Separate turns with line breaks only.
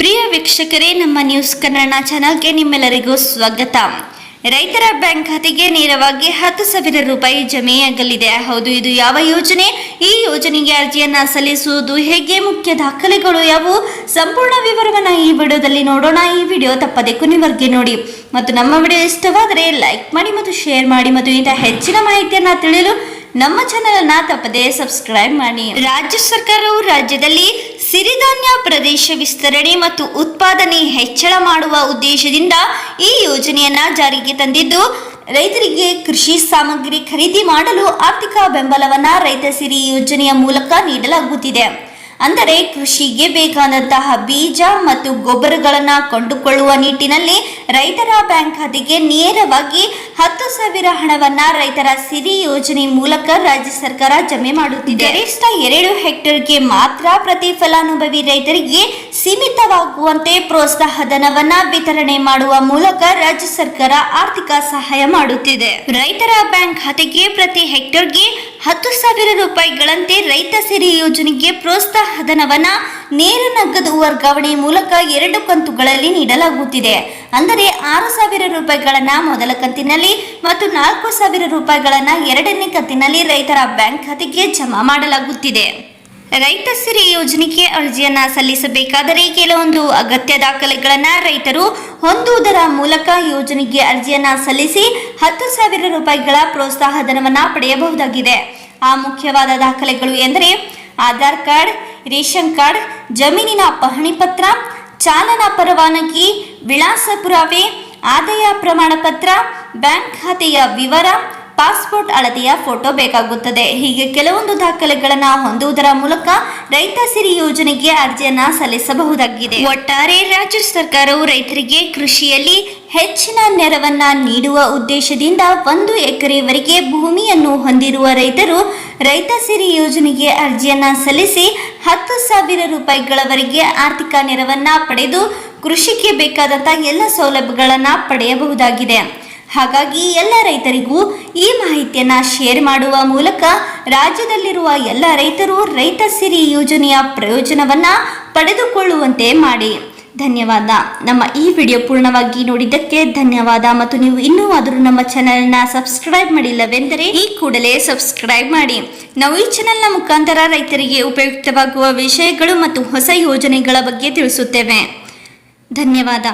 ಪ್ರಿಯ ವೀಕ್ಷಕರೇ, ನಮ್ಮ ನ್ಯೂಸ್ ಕನ್ನಡ ಚಾನಲ್ಗೆ ನಿಮ್ಮೆಲ್ಲರಿಗೂ ಸ್ವಾಗತ. ರೈತರ ಬ್ಯಾಂಕ್ ಖಾತೆಗೆ ನೇರವಾಗಿ ಹತ್ತು ಸಾವಿರ ರೂಪಾಯಿ ಜಮೆಯಾಗಲಿದೆ. ಹೌದು, ಇದು ಯಾವ ಯೋಜನೆ? ಈ ಯೋಜನೆಗೆ ಅರ್ಜಿಯನ್ನ ಸಲ್ಲಿಸುವುದು ಹೇಗೆ ಮುಖ್ಯ ದಾಖಲೆಗಳು ಯಾವುವು? ಸಂಪೂರ್ಣ ವಿವರವನ್ನ ಈ ವಿಡಿಯೋದಲ್ಲಿ ನೋಡೋಣ. ಈ ವಿಡಿಯೋ ತಪ್ಪದೆ ಕೊನೆವರೆಗೆ ನೋಡಿ. ಮತ್ತು ನಮ್ಮ ವಿಡಿಯೋ ಇಷ್ಟವಾದರೆ ಲೈಕ್ ಮಾಡಿ ಮತ್ತು ಶೇರ್ ಮಾಡಿ ಮತ್ತು ಇಂಥ ಹೆಚ್ಚಿನ ಮಾಹಿತಿಯನ್ನ ತಿಳಿಯಲು ನಮ್ಮ ಚಾನೆಲ್ ಅನ್ನ ತಪ್ಪದೆ ಸಬ್ಸ್ಕ್ರೈಬ್ ಮಾಡಿ. ರಾಜ್ಯ ಸರ್ಕಾರವು ರಾಜ್ಯದಲ್ಲಿ ಸಿರಿಧಾನ್ಯ ಪ್ರದೇಶ ವಿಸ್ತರಣೆ ಮತ್ತು ಉತ್ಪಾದನೆ ಹೆಚ್ಚಳ ಮಾಡುವ ಉದ್ದೇಶದಿಂದ ಈ ಯೋಜನೆಯನ್ನ ಜಾರಿಗೆ ತಂದಿದ್ದು, ರೈತರಿಗೆ ಕೃಷಿ ಸಾಮಗ್ರಿ ಖರೀದಿ ಮಾಡಲು ಆರ್ಥಿಕ ಬೆಂಬಲವನ್ನ ರೈತ ಸಿರಿ ಯೋಜನೆಯ ಮೂಲಕ ನೀಡಲಾಗುತ್ತಿದೆ. ಅಂದರೆ ಕೃಷಿಗೆ ಬೇಕಾದಂತಹ ಬೀಜ ಮತ್ತು ಗೊಬ್ಬರಗಳನ್ನು ಕೊಂಡುಕೊಳ್ಳುವ ನಿಟ್ಟಿನಲ್ಲಿ ರೈತರ ಬ್ಯಾಂಕ್ ಖಾತೆಗೆ ನೇರವಾಗಿ ಹತ್ತು ಸಾವಿರ ಹಣವನ್ನ ರೈತರ ಸಿರಿ ಯೋಜನೆ ಮೂಲಕ ರಾಜ್ಯ ಸರ್ಕಾರ ಜಮೆ ಮಾಡುತ್ತಿದೆ. ಗರಿಷ್ಠ ಎರಡು ಹೆಕ್ಟೇರ್ಗೆ ಮಾತ್ರ ಪ್ರತಿ ಫಲಾನುಭವಿ ರೈತರಿಗೆ ಸೀಮಿತವಾಗುವಂತೆ ಪ್ರೋತ್ಸಾಹ ಧನವನ್ನ ವಿತರಣೆ ಮಾಡುವ ಮೂಲಕ ರಾಜ್ಯ ಸರ್ಕಾರ ಆರ್ಥಿಕ ಸಹಾಯ ಮಾಡುತ್ತಿದೆ. ರೈತರ ಬ್ಯಾಂಕ್ ಖಾತೆಗೆ ಪ್ರತಿ ಹೆಕ್ಟರ್ಗೆ ಹತ್ತು ಸಾವಿರ ರೂಪಾಯಿಗಳಂತೆ ರೈತ ಸಿರಿ ಯೋಜನೆಗೆ ಪ್ರೋತ್ಸಾಹ ಧನವನ್ನ ನೇರ ನಗದು ವರ್ಗಾವಣೆ ಮೂಲಕ ಎರಡು ಕಂತುಗಳಲ್ಲಿ ನೀಡಲಾಗುತ್ತಿದೆ. ಅಂದರೆ ಆರು ಸಾವಿರ ರೂಪಾಯಿಗಳನ್ನ ಮೊದಲ ಕಂತಿನಲ್ಲಿ ಮತ್ತು ನಾಲ್ಕು ಸಾವಿರ ರೂಪಾಯಿಗಳನ್ನ ಎರಡನೇ ಕಂತಿನಲ್ಲಿ ರೈತರ ಬ್ಯಾಂಕ್ ಖಾತೆಗೆ ಜಮಾ ಮಾಡಲಾಗುತ್ತಿದೆ. ರೈತ ಸಿರಿ ಯೋಜನೆಗೆ ಅರ್ಜಿಯನ್ನ ಸಲ್ಲಿಸಬೇಕಾದರೆ ಕೆಲವೊಂದು ಅಗತ್ಯ ದಾಖಲೆಗಳನ್ನ ರೈತರು ಹೊಂದುವುದರ ಮೂಲಕ ಯೋಜನೆಗೆ ಅರ್ಜಿಯನ್ನ ಸಲ್ಲಿಸಿ ಹತ್ತು ಸಾವಿರ ರೂಪಾಯಿಗಳ ಪ್ರೋತ್ಸಾಹ ಧನವನ್ನ ಪಡೆಯಬಹುದಾಗಿದೆ. ಆ ಮುಖ್ಯವಾದ ದಾಖಲೆಗಳು ಎಂದರೆ ಆಧಾರ್ ಕಾರ್ಡ್, ರೇಷನ್ ಕಾರ್ಡ್, ಜಮೀನಿನ ಪಹಣಿ ಪತ್ರ, ಚಾಲನಾ ಪರವಾನಗಿ, ವಿಳಾಸ ಪುರಾವೆ, ಆದಾಯ ಪ್ರಮಾಣ ಪತ್ರ ಬ್ಯಾಂಕ್ ಖಾತೆಯ ವಿವರ ಪಾಸ್ಪೋರ್ಟ್ ಅಳತೆಯ ಫೋಟೋ ಬೇಕಾಗುತ್ತದೆ. ಹೀಗೆ ಕೆಲವೊಂದು ದಾಖಲೆಗಳನ್ನು ಹೊಂದುವುದರ ಮೂಲಕ ರೈತ ಸಿರಿ ಯೋಜನೆಗೆ ಅರ್ಜಿಯನ್ನು ಸಲ್ಲಿಸಬಹುದಾಗಿದೆ. ಒಟ್ಟಾರೆ ರಾಜ್ಯ ಸರ್ಕಾರವು ರೈತರಿಗೆ ಕೃಷಿಯಲ್ಲಿ ಹೆಚ್ಚಿನ ನೆರವನ್ನ ನೀಡುವ ಉದ್ದೇಶದಿಂದ ಒಂದು ಎಕರೆವರೆಗೆ ಭೂಮಿಯನ್ನು ಹೊಂದಿರುವ ರೈತರು ರೈತ ಸಿರಿ ಯೋಜನೆಗೆ ಅರ್ಜಿಯನ್ನ ಸಲ್ಲಿಸಿ ಹತ್ತು ಸಾವಿರ ರೂಪಾಯಿಗಳವರೆಗೆ ಆರ್ಥಿಕ ನೆರವನ್ನ ಪಡೆದು ಕೃಷಿಗೆ ಬೇಕಾದಂತಹ ಎಲ್ಲ ಸೌಲಭ್ಯಗಳನ್ನು ಪಡೆಯಬಹುದಾಗಿದೆ. ಹಾಗಾಗಿ ಎಲ್ಲ ರೈತರಿಗೂ ಈ ಮಾಹಿತಿಯನ್ನು ಶೇರ್ ಮಾಡುವ ಮೂಲಕ ರಾಜ್ಯದಲ್ಲಿರುವ ಎಲ್ಲ ರೈತರು ರೈತ ಸಿರಿ ಯೋಜನೆಯ ಪ್ರಯೋಜನವನ್ನು ಪಡೆದುಕೊಳ್ಳುವಂತೆ ಮಾಡಿ. ಧನ್ಯವಾದ. ನಮ್ಮ ಈ ವಿಡಿಯೋ ಪೂರ್ಣವಾಗಿ ನೋಡಿದ್ದಕ್ಕೆ ಧನ್ಯವಾದ. ಮತ್ತು ನೀವು ಇನ್ನೂ ಆದರೂ ನಮ್ಮ ಚಾನೆಲ್ನ ಸಬ್ಸ್ಕ್ರೈಬ್ ಮಾಡಿಲ್ಲವೆಂದರೆ ಈ ಕೂಡಲೇ ಸಬ್ಸ್ಕ್ರೈಬ್ ಮಾಡಿ. ನಾವು ಈ ಚಾನೆಲ್ನ ಮುಖಾಂತರ ರೈತರಿಗೆ ಉಪಯುಕ್ತವಾಗುವ ವಿಷಯಗಳು ಮತ್ತು ಹೊಸ ಯೋಜನೆಗಳ ಬಗ್ಗೆ ತಿಳಿಸುತ್ತೇವೆ. ಧನ್ಯವಾದ.